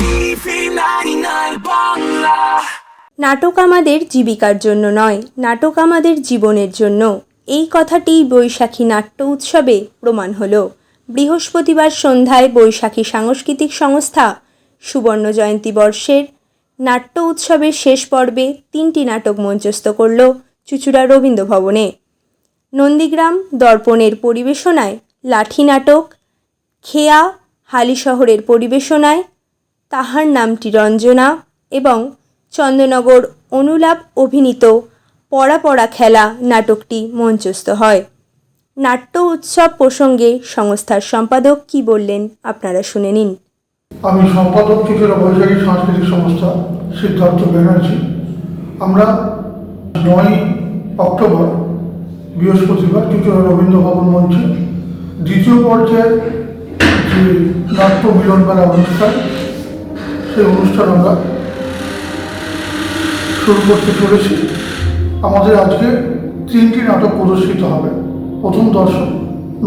TV 99 Bangla নাটক আমাদের জীবিকার জন্য নয়, নাটক আমাদের জীবনের জন্য। এই কথাটি বৈশাখী নাট্য উৎসবে প্রমাণ হলো। বৃহস্পতিবার সন্ধ্যায় বৈশাখী সাংস্কৃতিক সংস্থা সুবর্ণ জয়ন্তী বর্ষের নাট্য উৎসবের শেষ পর্বে তিনটি নাটক মঞ্চস্থ করল চুচুড়া রবীন্দ্র ভবনে নন্দীগ্রাম দর্পণের পরিবেশনায় লাঠি নাটক, খেয়া, হালি শহরের পরিবেশনায় তাহার নামটি রঞ্জনা এবং চন্দ্রনগর অনুলাপ অভিনীত পড়া পড়া খেলা নাটকটি মঞ্চস্থ হয়। নাট্য উৎসব প্রসঙ্গে সংস্থার সম্পাদক কি বললেন আপনারা শুনে নিন। আমি সম্পাদক চুচুড়া বৈশাখী সাংস্কৃতিক সংস্থা সিদ্ধার্থ ব্যানার্জি। আমরা নয় অক্টোবর, বৃহস্পতিবার চুচুড়া রবীন্দ্র ভবন মঞ্চে দ্বিতীয় পর্যায়ের যে নাট্য মিলন মেলা অনুষ্ঠান সেই অনুষ্ঠান আমরা শুরু করতে চলেছি। আমাদের আজকে তিনটি নাটক প্রদর্শিত হবে। প্রথম দর্শন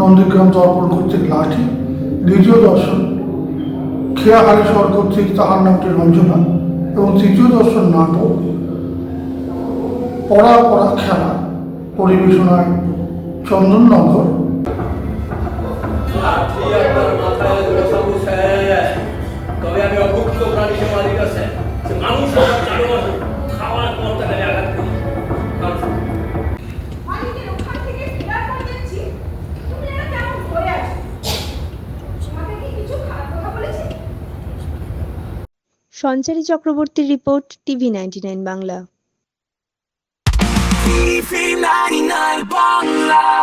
নন্দীগ্রাম দর্পণ কর্তৃক লাঠি, দ্বিতীয় দর্শন খেয়া হালিশহর কর্তৃক তাহার নামটি রঞ্জনা, এবং তৃতীয় দর্শন নাটক পড়া পড়া খেলা পরিবেশনায় চন্দননগর। মালিক আছে সে মানুষ জানোয়ার খাওয়ার পর তাকে আঘাত করি। সঞ্চারী চক্রবর্তীর report TV ninety nine Bangla. Bangla.